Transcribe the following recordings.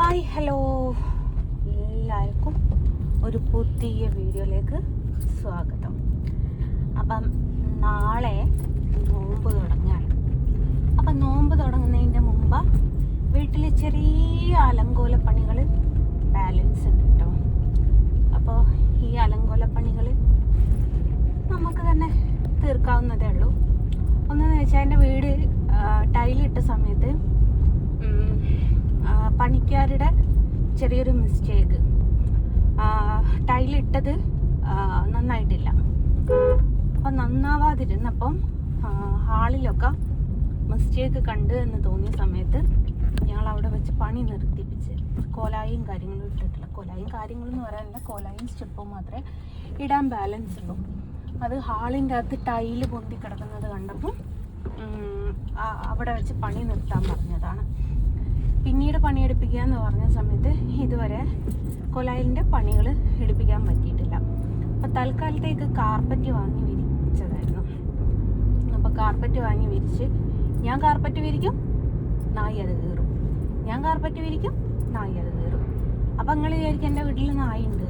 Hi hello എല്ലാവർക്കും ഒരു പുതിയ വീഡിയോയിലേക്ക് സ്വാഗതം. അപ്പം നാളെ നോമ്പ് തുടങ്ങാണ്. അപ്പം നോമ്പ് തുടങ്ങുന്നതിന്റെ മുമ്പ് വീട്ടിൽ ചെറിയ അലങ്കോല പണികൾ ബാലൻസ് ഉണ്ട് കേട്ടോ. അപ്പോൾ ഈ അലങ്കോല പണികൾ നമുക്ക് തന്നെ തീർക്കാവുന്നതേ ഉള്ളൂ. ഒന്നെന്ന് വെച്ചാൽ എന്റെ വീട് ടൈലിട്ട സമയത്ത് പണിക്കാരുടെ ചെറിയൊരു മിസ്റ്റേക്ക് ടൈലിട്ടത് നന്നായിട്ടില്ല. അപ്പം നന്നാവാതിരുന്നപ്പം ഹാളിലൊക്കെ മിസ്റ്റേക്ക് കണ്ട് എന്ന് തോന്നിയ സമയത്ത് ഞങ്ങൾ അവിടെ വെച്ച് പണി നിർത്തിപ്പിച്ച് കോലായും കാര്യങ്ങളും ഇട്ടിട്ടില്ല. കോലായും കാര്യങ്ങളും എന്ന് പറയാനില്ല. കോലായും സ്റ്റെപ്പും മാത്രമേ ഇടാൻ ബാലൻസ് ഉള്ളൂ. അത് ഹാളിന്റെ അകത്ത് ടൈൽ പൊന്തി കിടക്കുന്നത് കണ്ടപ്പോൾ അവിടെ വെച്ച് പണി നിർത്താൻ പറഞ്ഞതാണ്. പിന്നീട് പണിയെടുപ്പിക്കുക എന്ന് പറഞ്ഞ സമയത്ത് ഇതുവരെ കൊലായിലിന്റെ പണികൾ എടുപ്പിക്കാൻ പറ്റിയിട്ടില്ല. അപ്പോൾ തൽക്കാലത്തേക്ക് കാർപ്പറ്റ് വാങ്ങി വിരിച്ചതായിരുന്നു. അപ്പോൾ കാർപ്പറ്റ് വാങ്ങി വിരിച്ച് ഞാൻ കാർപ്പറ്റ് വിരിക്കും നായി അത് കീറും. ഞാൻ കാർപ്പറ്റ് വിരിക്കും നായി അത് കീറും. അപ്പം നിങ്ങൾ വിചാരിക്കും എന്റെ വീട്ടിൽ നായി ഉണ്ട്.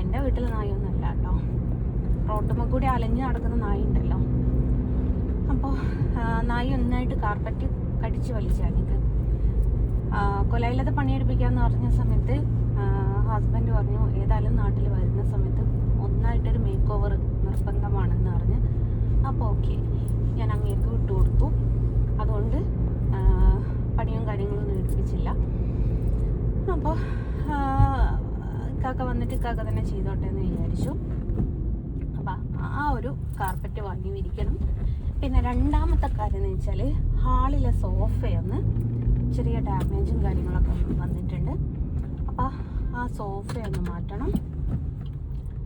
എന്റെ വീട്ടിൽ നായൊന്നുമല്ല കേട്ടോ. റോട്ടുമ്മ കൂടി അലഞ്ഞ് നടക്കുന്ന നായി ഉണ്ടല്ലോ. അപ്പോൾ നായി ഒന്നായിട്ട് കാർപ്പറ്റ് കടിച്ച് വലിച്ചാലിത് കൊലയിലത് പണിയെടുപ്പിക്കാന്ന് പറഞ്ഞ സമയത്ത് ഹസ്ബൻഡ് പറഞ്ഞു ഏതായാലും നാട്ടിൽ വരുന്ന സമയത്ത് ഒന്നായിട്ടൊരു മേക്ക് ഓവർ നിർബന്ധമാണെന്ന് പറഞ്ഞ്. അപ്പോൾ ഓക്കെ ഞാൻ അങ്ങേക്ക് വിട്ടു കൊടുത്തു അതുകൊണ്ട് പണിയും കാര്യങ്ങളും ഒന്നും എടുപ്പിച്ചില്ല അപ്പോൾ കാക്ക വന്നിട്ട് കാക്ക തന്നെ ചെയ്തോട്ടെ എന്ന് വിചാരിച്ചു. അപ്പം ആ ഒരു കാർപ്പറ്റ് വാങ്ങി വിരിക്കണം. പിന്നെ രണ്ടാമത്തെ കാര്യം എന്ന് വെച്ചാൽ ഹാളിലെ സോഫയൊന്ന് ചെറിയ ഡാമേജും കാര്യങ്ങളൊക്കെ വന്നിട്ടുണ്ട്. അപ്പം ആ സോഫയൊന്ന് മാറ്റണം.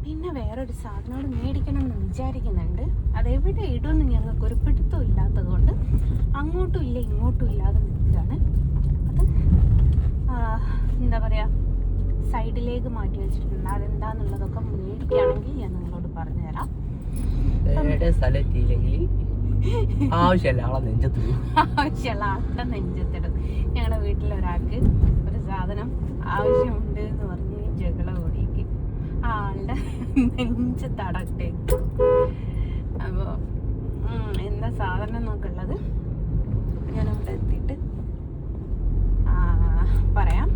പിന്നെ വേറൊരു സാധനോട് മേടിക്കണം എന്ന് വിചാരിക്കുന്നുണ്ട്. അതെവിടെ ഇടുമെന്ന് ഞങ്ങൾക്ക് ഒരു പിടുത്തം ഇല്ലാത്തത് കൊണ്ട് അങ്ങോട്ടും ഇല്ല ഇങ്ങോട്ടും ഇല്ലാതെ നിൽക്കുകയാണ്. അത് എന്താ പറയുക സൈഡിലേക്ക് മാറ്റി വെച്ചിട്ടുണ്ട്. അതെന്താന്നുള്ളതൊക്കെ മേടിക്കുകയാണെങ്കിൽ ഞാൻ നിങ്ങളോട് പറഞ്ഞുതരാം. ആവശ്യമല്ല ആളെ നെഞ്ചത്ത് വീഴും. ആവശ്യമുള്ള ആളുടെ നെഞ്ചത്തിടും ഞങ്ങളുടെ വീട്ടിലൊരാൾക്ക് ഒരു സാധനം ആവശ്യമുണ്ട് എന്ന് പറഞ്ഞ് ജഗള ഓടിക്ക്. ആ ആളുടെ നെഞ്ചത്തടട്ടെ അപ്പോൾ എന്താ സാധനം നോക്കുള്ളത് ഞാനവിടെ എത്തിയിട്ട് പറയാം.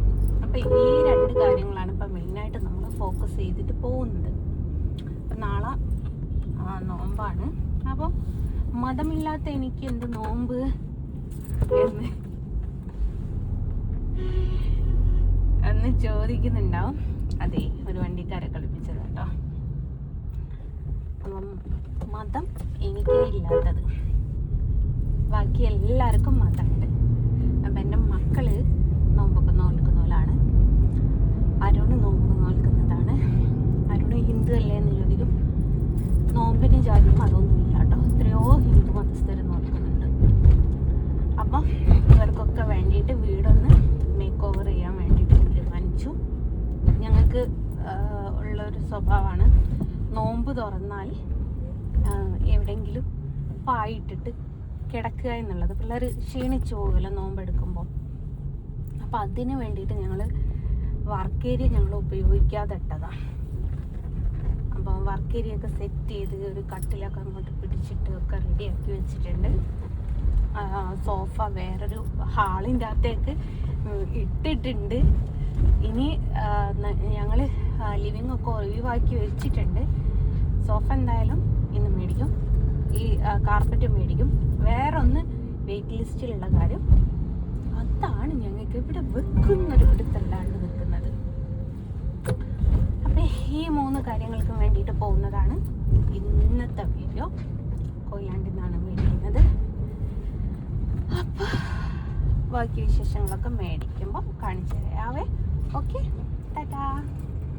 അപ്പോൾ ഈ രണ്ട് കാര്യങ്ങളാണ് ഇപ്പം മെയിനായിട്ട് നമ്മൾ ഫോക്കസ് ചെയ്തിട്ട് പോകുന്നത്. അപ്പം നാളെ നോമ്പാണ്. അപ്പോൾ മതമില്ലാത്ത എനിക്ക് എന്ത് നോമ്പ് എന്ന് എന്ന് ചോദിക്കുന്നുണ്ടാവും. അതെ ഒരു വണ്ടിക്കാരെ കളിപ്പിച്ചത് കേട്ടോ. അപ്പം മതം എനിക്കേ ഇല്ലാത്തത്. ബാക്കി എല്ലാവർക്കും മതമുണ്ട്. അപ്പം എന്റെ മക്കൾ നോമ്പൊക്കെ നോൽക്കുന്നവരാണ് അരുണ് നോമ്പ് നോൽക്കുന്നതാണ് അരുണ് ഹിന്ദു അല്ലേ എന്ന് ചോദിക്കും നോമ്പിന് ജാതിയും അതൊന്നും ഇല്ല കേട്ടോ എത്രയോ ഹിന്ദു മതസ്ഥർ നോക്കുന്നുണ്ട് അപ്പം ഇവർക്കൊക്കെ വേണ്ടിയിട്ട് വീടൊന്ന് മേക്ക് ഓവർ ചെയ്യാൻ വേണ്ടിയിട്ട് തീരുമാനിച്ചു ഞങ്ങൾക്ക് ഉള്ളൊരു സ്വഭാവമാണ്. നോമ്പ് തുറന്നാൽ എവിടെയെങ്കിലും പായിട്ടിട്ട് കിടക്കുക എന്നുള്ളത്. പിള്ളേർ ക്ഷീണിച്ചു പോകുമല്ലോ നോമ്പെടുക്കുമ്പോൾ. അപ്പം അതിന് വേണ്ടിയിട്ട് ഞങ്ങൾ വർക്ക് ഏരിയ ഞങ്ങൾ ഉപയോഗിക്കാതെ ഇട്ടതാണ് അപ്പോൾ വർക്ക് ഏരിയ ഒക്കെ സെറ്റ് ചെയ്ത് ഒരു കട്ടിലൊക്കെ അങ്ങോട്ട് പിടിച്ചിട്ട് ഒക്കെ റെഡിയാക്കി വെച്ചിട്ടുണ്ട്. സോഫ വേറൊരു ഹാളിന്റെ അകത്തേക്ക് ഇട്ടിട്ടുണ്ട്. ഇനി ഞങ്ങൾ ലിവിങ് ഒക്കെ ഒഴിവാക്കി വെച്ചിട്ടുണ്ട്. സോഫ എന്തായാലും ഇന്ന് മേടിക്കും. ഈ കാർപ്പറ്റ് മേടിക്കും. വേറൊന്ന് വെയിറ്റ് ലിസ്റ്റിലുള്ള കാര്യം. അതാണ് ഞങ്ങൾക്ക് ഇവിടെ വെക്കുന്നൊരു പിടുത്തല്ലാണ്ട് നിൽക്കുന്നത്. അപ്പം ഈ മൂന്ന് കാര്യങ്ങൾക്കും വേണ്ടിയിട്ട് പോകുന്നതാണ് ഇന്നത്തെ വീഡിയോ കൊയിലാണ്ടിൽ നിന്നാണ് മേടിക്കുന്നത്. അപ്പം ബാക്കി വിശേഷങ്ങളൊക്കെ മേടിക്കുമ്പോൾ കാണിച്ചു തരാവേ. ഓക്കെ ടാറ്റാ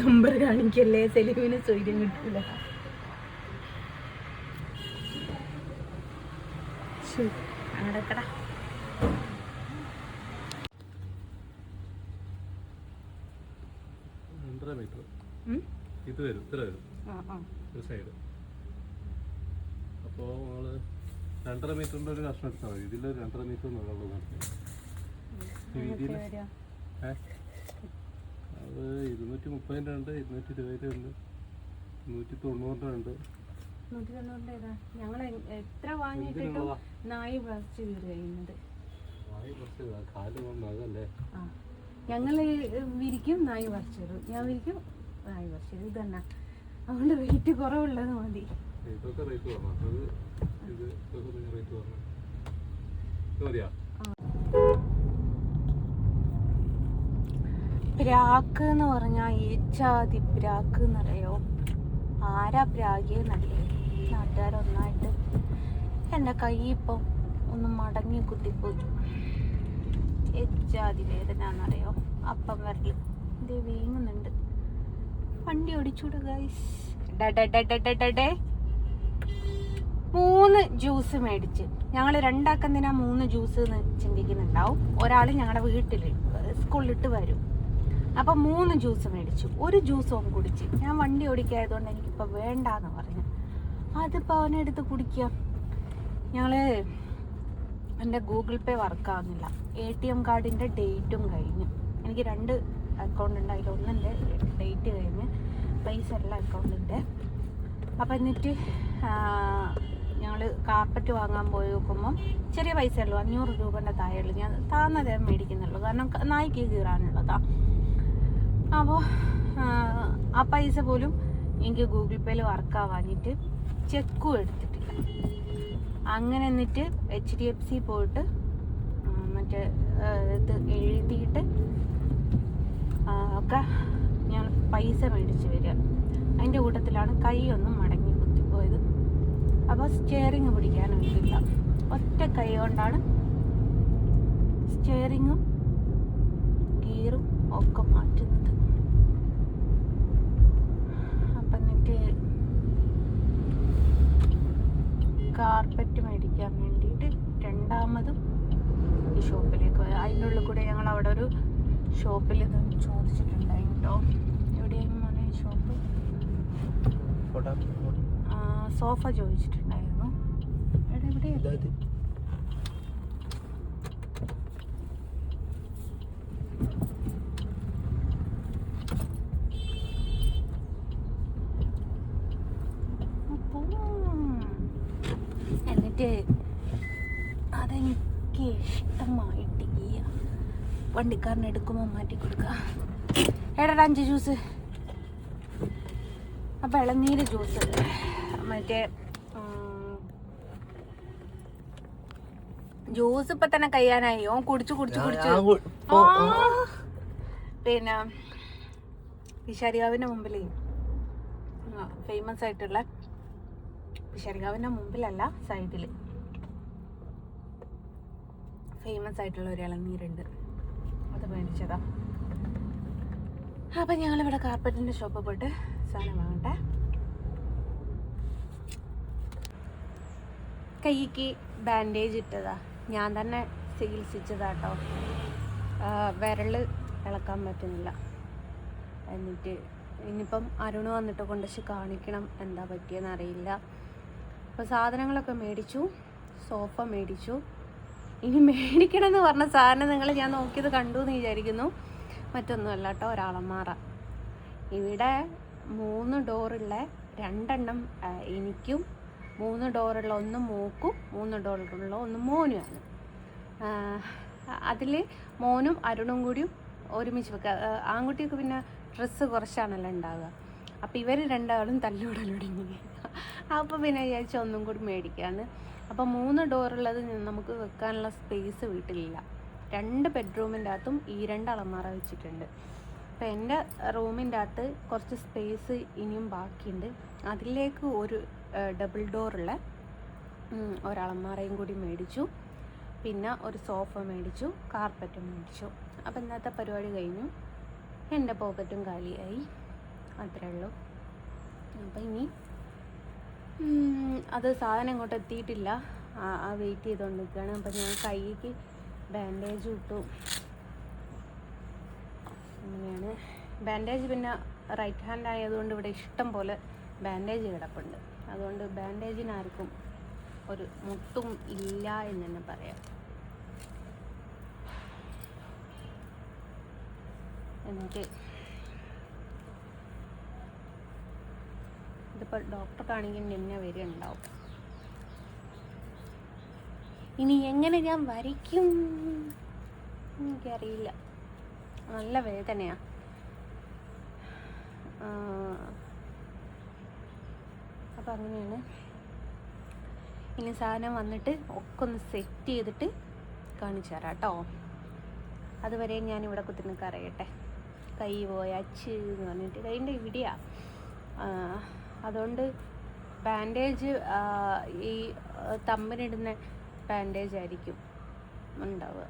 നമ്പർ കാണിക്കല്ലേ? സെലിവിന് സ്വൈര്യം കിട്ടൂല. ശരി അങ്ങടക്കട രണ്ടര മീറ്റർ? ഉം? ഇത് വരും ഇത്ര വരും. ഒരു സൈഡ് അപ്പോൾ നമ്മൾ രണ്ടര മീറ്ററിന്റെ ഒരു കഷ്ണം എടുത്താൽ മതി. ഇതിൽ രണ്ടര മീറ്റർ വീതിയിൽ എത്രയാ വരിക? അത് ഇരുന്നൂറ്റി മുപ്പതിന്റെ ഉണ്ട് ഇരുന്നൂറ്റി ഇരുപതിന്റെ ഉണ്ട് നൂറ്റി തൊണ്ണൂറിന്റെ ഉണ്ട്. നൂറ്റി തൊണ്ണൂറിന്റെ ഏതാ ഞങ്ങൾ എത്ര? നായി ഞങ്ങൾ വിരിക്കും നായി തരും ഞാൻ വിരിക്കും നായി പറിച്ചു ഇത് ഇതന്നെ. അതുകൊണ്ട് റേറ്റ് കുറവുള്ളത് മതി. ഇതൊക്കെ റേറ്റ് പറഞ്ഞു അത് ഇത് ഇതൊക്കെ റേറ്റ് കുറവാണ് ഇത് മതിയാ? പ്രാക്ക് എന്ന് പറഞ്ഞാൽ ഏച്ചാതി പ്രാക്ക് എന്നറിയോ ആരാ പ്രാഗിയെന്നല്ലേ നാട്ടുകാരൊന്നായിട്ട് എന്റെ കൈ ഇപ്പം ഒന്ന് മടങ്ങി കുത്തിപ്പോയി. ഏച്ചാതി വേദന എന്നറിയോ അപ്പം വരൽ. ഇത് വീങ്ങുന്നുണ്ട്. വണ്ടി ഓടിച്ചൂട് മൂന്ന് ജ്യൂസ് മേടിച്ച്. ഞങ്ങൾ രണ്ടാക്കെന്തിനാ മൂന്ന് ജ്യൂസ് എന്ന് ചിന്തിക്കുന്നുണ്ടാവും ഒരാൾ ഞങ്ങളുടെ വീട്ടിൽ സ്കൂളിലിട്ട് വരും. അപ്പം മൂന്ന് ജ്യൂസ് മേടിച്ചു. ഒരു ജ്യൂസ് ഓൻ കുടിച്ച്. ഞാൻ വണ്ടി ഓടിക്കായതുകൊണ്ട് എനിക്കിപ്പോൾ വേണ്ടാന്ന് പറഞ്ഞു. അതിപ്പോൾ അവനെടുത്ത് കുടിക്കുക ഞങ്ങൾ എന്റെ ഗൂഗിൾ പേ വർക്കാവുന്നില്ല എ ടി എം കാർഡിന്റെ ഡേറ്റും കഴിഞ്ഞു. എനിക്ക് രണ്ട് അക്കൗണ്ട് ഉണ്ട്. അതിൽ ഒന്നിന്റെ ഡേറ്റ് കഴിഞ്ഞ്. പൈസ അല്ല അക്കൗണ്ടിന്റെ അപ്പം എന്നിട്ട് ഞങ്ങൾ കാർപ്പറ്റ് വാങ്ങാൻ പോയി നോക്കുമ്പം ചെറിയ പൈസ ഉള്ളൂ. അഞ്ഞൂറ് രൂപേന്റെ താഴെയുള്ളൂ. ഞാൻ താന്നതേ മേടിക്കുന്നുള്ളൂ. കാരണം നായ്ക്ക് കീറാനുള്ളതാണ് അപ്പോൾ ആ പൈസ പോലും എനിക്ക് ഗൂഗിൾ പേയിൽ വർക്കാവാഞ്ഞിട്ട് ചെക്കും എടുത്തിട്ടില്ല. അങ്ങനെ എന്നിട്ട് എച്ച് ഡി എഫ് സി പോയിട്ട് മറ്റേ ഇത് എഴുതിയിട്ട് ഒക്കെ ഞാൻ പൈസ മേടിച്ച് വരിക. അതിന്റെ കൂട്ടത്തിലാണ് കൈ മടങ്ങി കുത്തിപ്പോയത്. അപ്പോൾ സ്റ്റിയറിങ് പിടിക്കാനൊന്നുമില്ല. ഒറ്റ കൈ കൊണ്ടാണ് സ്റ്റിയറിങ്ങും ഗിയറും ഒക്കെ മാറ്റുന്നത്. എന്നിട്ട് കാർപ്പറ്റ് മേടിക്കാൻ വേണ്ടിയിട്ട് രണ്ടാമതും ഈ ഷോപ്പിലേക്ക് പോയി അതിന്റെ ഉള്ളിൽ കൂടെ ഞങ്ങൾ അവിടെ ഒരു ഷോപ്പിൽ നിന്ന് ചോദിച്ചിട്ടുണ്ടായി കേട്ടോ എവിടെയായിരുന്നു മോനെ ഷോപ്പ് സോഫ ചോദിച്ചിട്ടുണ്ടായിരുന്നു. എവിടെ എവിടെയാ ഇതായത് അപ്പം എന്നിട്ട് അതെനിക്ക് ഇഷ്ടമായിട്ട് ഈ വണ്ടിക്കാരനെ എടുക്കുമ്പോൾ മാറ്റി കൊടുക്കുക എടാ അഞ്ച് ജ്യൂസ് അപ്പം ഇളനീര് ജ്യൂസ് മറ്റേ ജ്യൂസ് ഇപ്പൊ തന്നെ കയ്യാനായി ഓൻ കുടിച്ചു കുടിച്ചു കുടിച്ചു. പിന്നെ പിഷാരികാവിന്റെ മുമ്പിലേ ഫേമസ് ആയിട്ടുള്ള പിഷാരികാവിന്റെ മുമ്പിലല്ല സൈഡിൽ ഫേമസ് ആയിട്ടുള്ള ഒരു ഇളനീരുണ്ട്. അത് മേടിച്ചതാ. അപ്പം ഞങ്ങളിവിടെ കാർപ്പറ്റിന്റെ ഷോപ്പിൽ പോയിട്ട് സാധനം വാങ്ങട്ടെ. കൈക്ക് ബാൻഡേജ് ഇട്ടതാ. ഞാൻ തന്നെ ചികിത്സിച്ചതാട്ടോ. വിരൽ ഇളക്കാൻ പറ്റുന്നില്ല. എന്നിട്ട് ഇനിയിപ്പം അരുണ് വന്നിട്ട് കൊണ്ടുവച്ച് കാണിക്കണം എന്താ പറ്റിയെന്നറിയില്ല അപ്പോൾ സാധനങ്ങളൊക്കെ മേടിച്ചു. സോഫ മേടിച്ചു. ഇനി മേടിക്കണം എന്ന് പറഞ്ഞ സാധനം നിങ്ങൾ ഞാൻ നോക്കിയത് കണ്ടു എന്ന് വിചാരിക്കുന്നു. മറ്റൊന്നുമല്ല കേട്ടോ ഒരാളമാറ. ഇവിടെ മൂന്ന് ഡോറുള്ള രണ്ടെണ്ണം എനിക്കും മൂന്ന് ഡോറുള്ള ഒന്ന് മോക്കും മൂന്ന് ഡോറുള്ള ഒന്ന് മോനുമാണ് അതിൽ മോനും അരുണും കൂടിയും ഒരുമിച്ച് വെക്കുക ആൺകുട്ടിയൊക്കെ പിന്നെ ഡ്രസ്സ് കുറച്ചാണല്ലോ ഉണ്ടാവുക. അപ്പോൾ ഇവർ രണ്ടാളും തല്ലുകൂടലൊടുങ്ങി അപ്പോൾ പിന്നെ വിചാരിച്ച ഒന്നും കൂടി മേടിക്കാന്ന്. അപ്പോൾ മൂന്ന് ഡോറുള്ളത് നമുക്ക് വെക്കാനുള്ള സ്പേസ് വീട്ടിലില്ല. രണ്ട് ബെഡ്റൂമിന്റെ അകത്തും ഈ രണ്ട് അളമാറ വെച്ചിട്ടുണ്ട്. അപ്പോൾ എന്റെ റൂമിന്റെ അകത്ത് കുറച്ച് സ്പേസ് ഇനിയും ബാക്കിയുണ്ട്. അതിലേക്ക് ഒരു ഡബിൾ ഡോറുള്ള ഒരളമാറയും കൂടി മേടിച്ചു. പിന്നെ ഒരു സോഫ മേടിച്ചു കാർപ്പറ്റും മേടിച്ചു. അപ്പോൾ ഇന്നത്തെ പരിപാടി കഴിഞ്ഞു. എന്റെ പോക്കറ്റും കാലിയായി. അത്രേ ഉള്ളൂ. അപ്പം ഇനി അത് സാധനം ഇങ്ങോട്ട് എത്തിയിട്ടില്ല. ആ വെയിറ്റ് ചെയ്തുകൊണ്ട് നിൽക്കുകയാണ് അപ്പം ഞാൻ കൈക്ക് ബാൻഡേജ് ഇട്ടു. അങ്ങനെയാണ്. ബാൻഡേജ് പിന്നെ റൈറ്റ് ഹാൻഡ് ആയതുകൊണ്ട് ഇവിടെ ഇഷ്ടം പോലെ ബാൻഡേജ് കിടപ്പുണ്ട്. അതുകൊണ്ട് ബാൻഡേജിനാർക്കും ഒരു മുട്ടും ഇല്ല എന്ന് തന്നെ പറയാം. എനിക്ക് ഇതിപ്പോൾ ഡോക്ടർ കാണിക്കാൻ നിന്നെ വരുന്നുണ്ടാവും ഇനി എങ്ങനെ ഞാൻ വരയ്ക്കും? എനിക്കറിയില്ല. നല്ല വേദനയാ. അപ്പം അങ്ങനെയാണ്. ഇനി സാധനം വന്നിട്ട് ഒക്കെ ഒന്ന് സെറ്റ് ചെയ്തിട്ട് കാണിച്ചു തരാം കേട്ടോ. അതുവരെ ഞാൻ ഇവിടെ കുത്തിന്ന് കരയട്ടെ. കൈ പോയ അച്ച് എന്ന് പറഞ്ഞിട്ട്. കൈന്റെ ഇവിടെയാ. ആ, അതുകൊണ്ട് ബാൻഡേജ് ഈ ആ, തമ്മിലിടുന്ന ബാൻഡേജ് ആയിരിക്കും ഉണ്ടാവുക.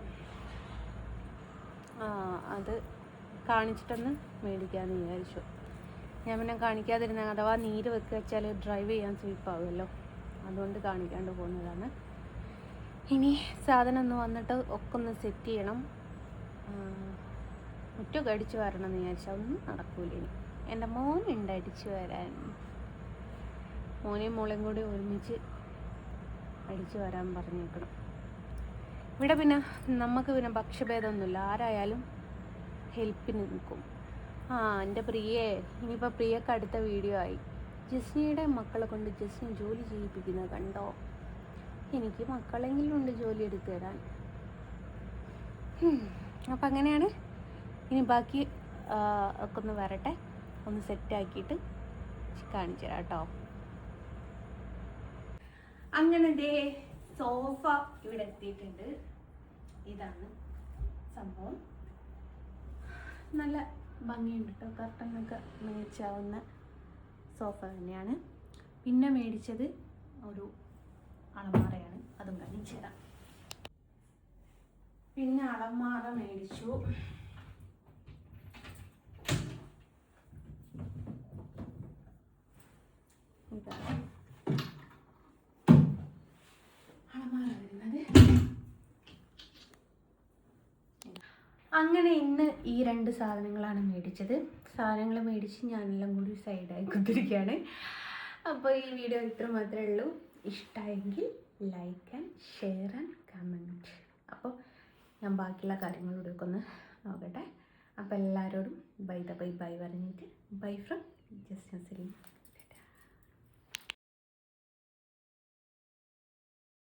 അത് കാണിച്ചിട്ടൊന്ന് മേടിക്കാമെന്ന് വിചാരിച്ചു. ഞാൻ പിന്നെ കാണിക്കാതിരുന്ന അഥവാ നീര് വെക്കുക വെച്ചാൽ ഡ്രൈവ് ചെയ്യാൻ സ്വീപ്പാവുമല്ലോ അതുകൊണ്ട് കാണിക്കാണ്ട് പോകുന്നതാണ്. ഇനി സാധനം ഒന്ന് വന്നിട്ട് ഒക്കെ ഒന്ന് സെറ്റ് ചെയ്യണം. മുറ്റൊക്കെ അടിച്ചു വരണം എന്ന് വിചാരിച്ചാൽ ഒന്നും നടക്കൂല ഇനി. എന്റെ മോനുണ്ട് അടിച്ചു വരാൻ. മോനെയും മോളെയും കൂടി ഒരുമിച്ച് അടിച്ചു വരാൻ പറഞ്ഞേക്കണം. ഇവിടെ പിന്നെ നമുക്ക് പിന്നെ ഭക്ഷ്യഭേദമൊന്നുമില്ല ആരായാലും ഹെൽപ്പിന് നിൽക്കും. ആ എന്റെ പ്രിയേ ഇനിയിപ്പോൾ പ്രിയക്ക് അടുത്ത വീഡിയോ ആയി. ജസ്നിയുടെ മക്കളെ കൊണ്ട് ജസ്നി ജോലി ചെയ്യിപ്പിക്കുന്നത് കണ്ടോ? എനിക്ക് മക്കളെങ്കിലും ഉണ്ട് ജോലി എടുത്തു തരാൻ. അപ്പം അങ്ങനെയാണ്. ഇനി ബാക്കി ഒക്കെ ഒന്ന് വരട്ടെ. ഒന്ന് സെറ്റാക്കിയിട്ട് കാണിച്ചു തരാം കേട്ടോ. അങ്ങനെ ദേ സോഫ ഇവിടെ എത്തിയിട്ടുണ്ട്. ഇതാണ് സംഭവം. നല്ല ഭംഗിയുണ്ട് കേട്ടോ കർട്ടനൊക്കെ മേടിച്ചാവുന്ന സോഫ തന്നെയാണ്. പിന്നെ മേടിച്ചത് ഒരു അളമാറയാണ് അതും കാണിച്ചു തരാം. പിന്നെ അളമാറ മേടിച്ചു ഇതാണ് അളമാറ വരുന്നത് അങ്ങനെ ഇന്ന് ഈ രണ്ട് സാധനങ്ങളാണ് മേടിച്ചത്. സാധനങ്ങൾ മേടിച്ച് ഞാനെല്ലാം കൂടി സൈഡായി കുത്തിരിക്കുകയാണ് അപ്പോൾ ഈ വീഡിയോ ഇത്ര മാത്രമേ ഉള്ളൂ. ഇഷ്ടമായെങ്കിൽ like and share and comment അപ്പോൾ ഞാൻ ബാക്കിയുള്ള കാര്യങ്ങളൂടെ ഒക്കെ ഒന്ന് നോക്കട്ടെ. അപ്പോൾ എല്ലാവരോടും ബൈ ദ ബൈ ബൈ പറഞ്ഞിട്ട് ബൈ ഫ്രം ജസ്റ്റ് നസലീം